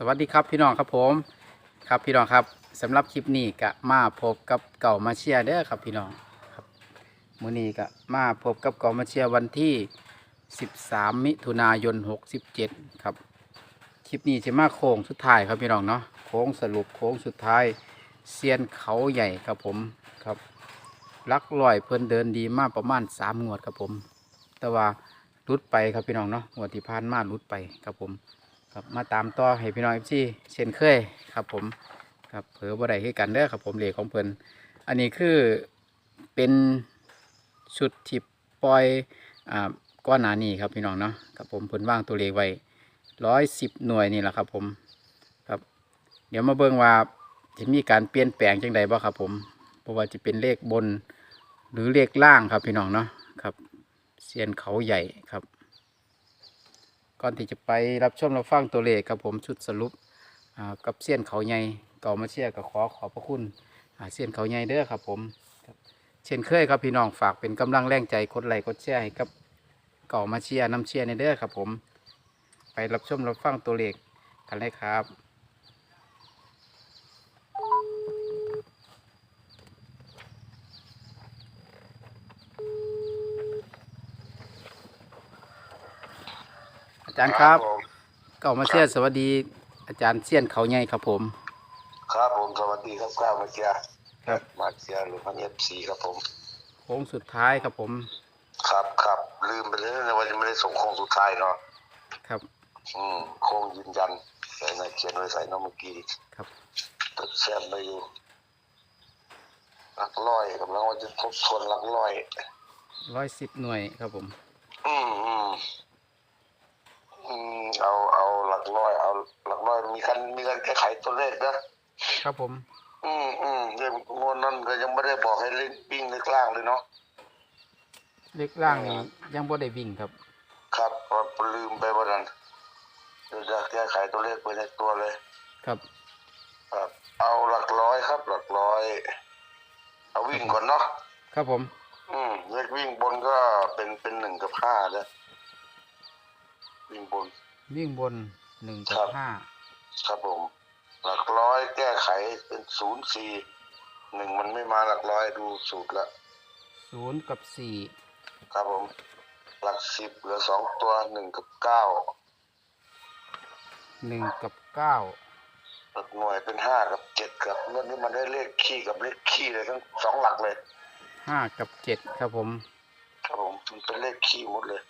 สวัสดีครับพี่น้องครับผมครับพี่น้องครับสำหรับคลิปนี้ก็มาพบกับเก่ามาเชียร์เด้อครับพี่น้องครับมื้อนี้ก็มาพบกับเก่ามาเชียร์วันที่ 13 มิถุนายน 67 ครับคลิปนี้จะมาโค้งสุดท้ายครับพี่น้องเนาะโค้งสรุปโค้งสุดท้ายเซียนเขาใหญ่ครับผมครับลักลอยเพิ่นเดินดีมากประมาณ 3 งวดครับผม แต่ว่ารุดไปครับพี่น้องเนาะงวดที่ผ่านมารุดไปครับผม ครับมาตามต่อให้พี่น้องเอฟซีเช่นเคยครับผมครับเผลอบ่ได้คือกันเด้อครับผมเลขของเพิ่นอันนี้คือเป็นชุดที่ปล่อยอ่าก้อนหนานี้ครับพี่น้องเนาะครับผมเพิ่นวางตัวเลขไว้ร้อยสิบหน่วยนี่แหละครับผมครับ เดี๋ยวมาเบิ่งว่าจะมีการเปลี่ยนแปลงจังใดบ่ครับผมเพราะว่าจะเป็นเลขบนหรือเลขล่างครับพี่น้องเนาะครับเซียนเขาใหญ่ครับ ก่อนที่จะไปรับชมรับฟังตัวเลขครับผมชุดสรุปกับเสี้ยนเขาใหญ่เก่ามาเชียร์ก็ขอขอบพระคุณเสี้ยนเขาใหญ่เด้อครับผมเช่นเคยครับพี่น้องฝากเป็นกำลังแรงใจกดไลค์กดแชร์ให้กับเก่ามาเชียร์น้ำเชียร์ในเด้อครับผม ไปรับชมรับฟังตัวเลขกันเลยครับ อา จารย์ครับผมเก่ามาเชียร์สวัสดีอาจารย์เสี้ยนเขาใหญ่ครับผม ครับผมสวัสดีครับกล้าวมาเชียร์ครับ มาเชียร์หรือพันเอฟซีครับผม โค้งสุดท้ายครับผมครับครับลืมไปเลยนะว่ายังไม่ได้ส่งโค้งสุดท้ายเนาะครับอืมโค้งยืนยันใส่ในเขียนไว้ใส่น้องเมื่อกี้ครับตัดแซมไปอยู่หลักร้อยกำลังว่าจะทบทวนหลักร้อย ร้อยสิบหน่วยครับผม อืมอืม อืมเอาเอาหลักร้อย เอาหลักร้อยมีการมีการแก้ไขตัวเลขนะครับผม อืมอืมเรื่องงวดนั้นก็ยังไม่ได้บอกให้เล่นวิ่งในกลางเลยเนาะเลขล่างนี่ยังบ่ได้วิ่งครับ ครับเพราะลืมไปวันนั้นเดี๋ยวจะแก้ไขตัวเลขไปในตัวเลย ครับครับเอาหลักร้อยครับ หลักร้อย เอาวิ่งก่อนเนาะครับผม อืมเลขวิ่งบนก็เป็นเป็นหนึ่งกับห้านะวิ่ งบน วิ่งบนหนึ่งกัครับบห้าครับผม หลักร้อยแก้ไขเป็นศูนย์สี่หนึ่งมันไม่มาหลักร้อยดูสูตรละศูนย์กับสี่ครับผม หลักสิบเหลือสองตัวหนึ่งกับเก้าหนึ่งกับเก้าหลักหน่วยเป็นห้ากับเจ็ดครับเมื่อนี้มันได้เลขขี้กับเลขขี้เลยทั้งสองหลักเลยห้ากับเจ็ดครับผม ครับผมมันเป็นเลขขี้หมดเลย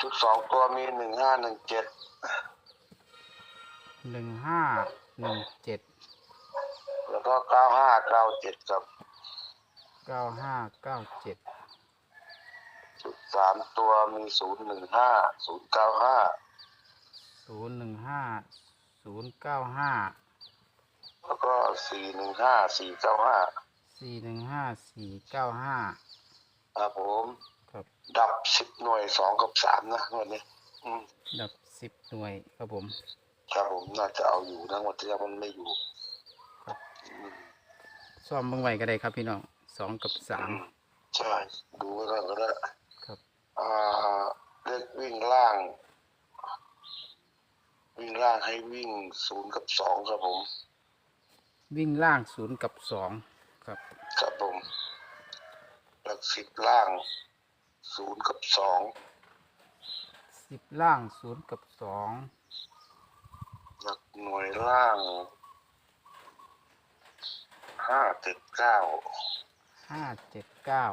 ชุดสองตัวมีหนึ่งห้าหนึ่งเจ็ดหนึ่งห้าหนึ่งเจ็ดแล้วก็เก้าห้าเก้าเจ็ดครับเก้าห้าเก้าเจ็ดชุดสามตัวมีศูนย์หนึ่งห้าศูนย์เก้าห้าศูนย์หนึ่งห้าศูนย์เก้าห้าแล้วก็สี่หนึ่งห้าสี่เก้าห้าสี่หนึ่งห้าสี่เก้าห้าครับผมครับ ดับสิบหน่วยสองกับสามนะวันนี้ อืมดับสิบหน่วยครับผม ครับผมน่าจะเอาอยู่นะวันที่แล้วมันไม่อยู่ครับ อืมซ่อมเบิ่งไว้ก็ได้ครับพี่น้องสองกับสาม ใช่ ดูไว้ก่อนก็ได้ครับ อ่าเลขวิ่งล่าง วิ่งล่างให้วิ่งศูนย์กับสองครับผม วิ่งล่างศูนย์กับสองครับ ครับผมหลักสิบล่าง ศูนย์กับสองสิบล่างศูนย์กับสองหลักหน่วยล่างห้าเจ็ดเก้าห้าเจ็ดเก้า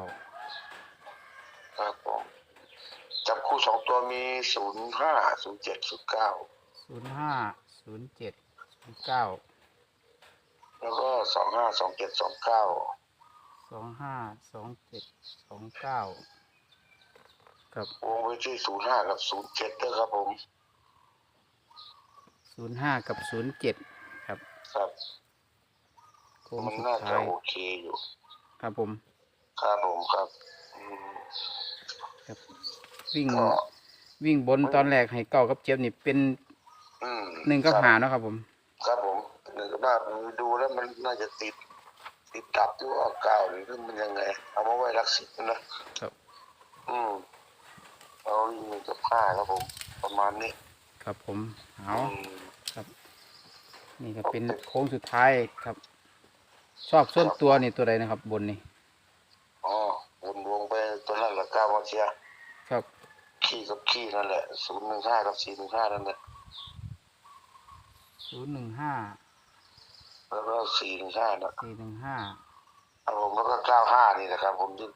ครับผมจับคู่สองตัวมีศูนย์ห้าศูนย์เจ็ดศูนย์เก้าศูนย์ห้าศูนย์เจ็ดศูนย์เก้าแล้วก็สองห้าสองเจ็ดสองเก้าสองห้าสองเจ็ดสองเก้า ครับวงไว้ที่ศูนย์ห้ากับศูนย์เจ็ดด้วยครับผมศูนย์ห้ากับศูนย์เจ็ดครับครับโค้งมันสุดน่าจะท้ายโอเคอยู่ ครับผมครับผมครับอืม ครับ วิ่งก็ วิ่งบนตอนแรกให้เก้ากับเจ็บนี่เป็นอืมหนึ่งกับครับหาเนาะครับผม ครับผมหนึ่งกับห้าดูแล้วมันน่าจะติด ติดดับอยู่ว่าเก้าหรือมันยังไง เอามาไว้รักสิบนะครับ อืม เอาหนึ่งกับห้าครับผม ประมาณนี้ครับครับผมเอาอืมครับ นี่ก็เป็นโค้งสุดท้ายครับ ชอบส่วนตัวนี่ตัวใดนะครับ บนนี่อ๋อวนวงไปตัวนั้นแหละก้าวมาเชียร์ครับขี้กับขี้นั่นแหละศูนย์หนึ่งห้ากับสี่หนึ่งห้านั่นแหละศูนย์หนึ่งห้าแล้วก็สี่หนึ่งห้านะสี่หนึ่งห้า ครับผมแล้วก็เก้าห้านี่นะครับ ผมที่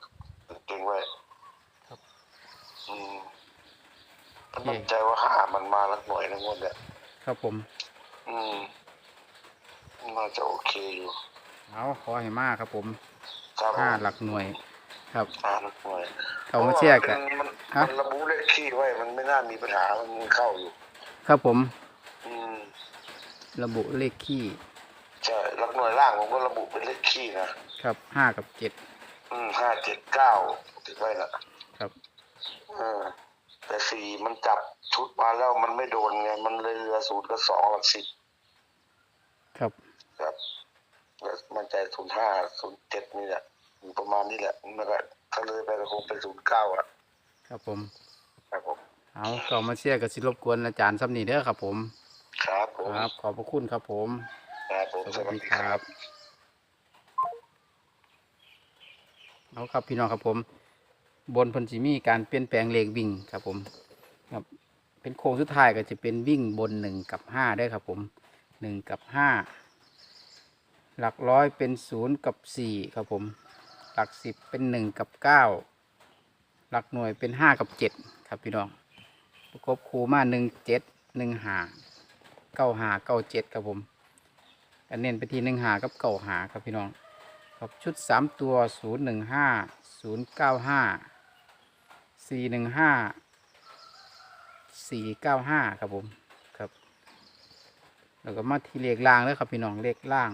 เก่งไว้ครับ อืมโอเคมั่นใจว่าห้ามันมาลักหน่วยนะงวดเนี่ยครับผม อืมน่าจะโอเคอยู่เอาขอให้มากครับผมครับผมห้าหลักหน่วย ครับห้าลักหน่วยเขามาเชื่อกันพราะว่ามันฮะมันระบุเลขขี้ไว้มันไม่น่ามีปัญหามันเข้าอยู่ ครับผม อืม ระบุเลขขี้ใช่ลักหน่วยล่างผมก็ระบุเป็นเลขขี้นะครับห้ากับเจ็ดอืมห้าเจ็ดเก้าติดไว้นะครับ เออ แต่สี่มันจับชุดมาแล้วมันไม่โดนไง มันเลยเหลือศูนย์กับสองหลักสิบครับ ครับแล้วมันใจศูนย์ห้าศูนย์เจ็ดนี่แหละอยู่ประมาณนี้แหละมันก็ถ้าเลยไปก็คงเป็นศูนย์เก้าอะ ครับผม ครับผม เอาก็มาเชียร์กับสิรบกวนอาจารย์ซ้ำนี่เด้อครับผม ครับผม ครับ ขอบพระคุณครับผม ครับผม สวัสดีครับ เอาครับพี่น้องครับผม บนเพันจิมีการเปลี่ยนแปลงเลขวิ่งครับผมครับเป็นโค้งสุดท้ายก็จะเป็นวิ่งบนหนึ่งกับห้าได้ครับผมหนึ่งกับห้าหลักร้อยเป็นศูนย์กับสี่ครับผม หลักสิบเป็นหนึ่งกับเก้าหลักหน่วยเป็นห้ากับเจ็ดครับพี่น้องประกบคูมาหนึ่งเจ็ดหนึ่งหาเก้าหาเก้าเจ็ดครับผมอันเน้นไปที่หนึ่งหากับเก้าหาครับพี่น้องครับชุดสามตัวศูนย์หนึ่งห้าศูนย์เก้าห้า สี่หนึ่งห้าสี่เก้าห้าครับผมครับ แล้วก็มาที่เลขล่างแล้วครับพี่น้องเลขล่าง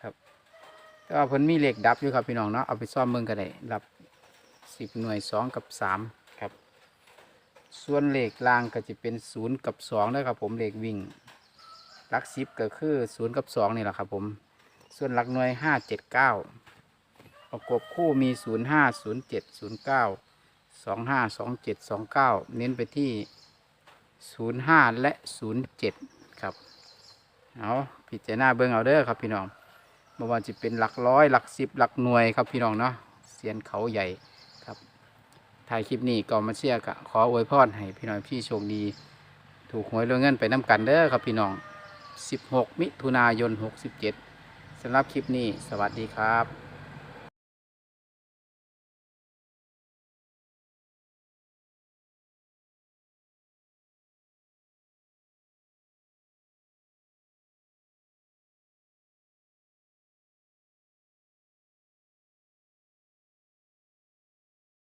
ครับก็ว่เพิ่นมีเลขดับอยู่ครับพี่น้องเนาะเอาไปซ่อมเมืองกันเลยรับสิบหน่วยสองกับสามครับ ส่วนเลขล่างก็จะเป็นศูนย์กับสองนะครับผมเลขวิ่งลักซิปก็คือศูนย์กับสองนี่แหละครับผมส่วนหลักหน่วยห้าเจ็ดเก้าประกบคู่มีศูนย์ห้าศูนย์เจ็ดศูนย์เก้า สองห้าสองเจ็ดสองเก้าเน้นไปที่ศูนย์ห้าและศูนย์เจ็ดครับเอาพิจารณาเบิ่งเอาเด้อครับพี่น้องเมื่อวานจะเป็นหลักร้อยหลักสิบหลักหน่วยครับพี่น้องเนาะเสียนเขาใหญ่ครับถ่ายคลิปนี้ก็มาเชียร์กะขออวยพรให้พี่น้องพี่โชคดี ถูกหวยรวยเงินไปน้ำกันเด้อครับพี่น้อง 16 มิถุนายน 67สำหรับคลิปนี้ สวัสดีครับ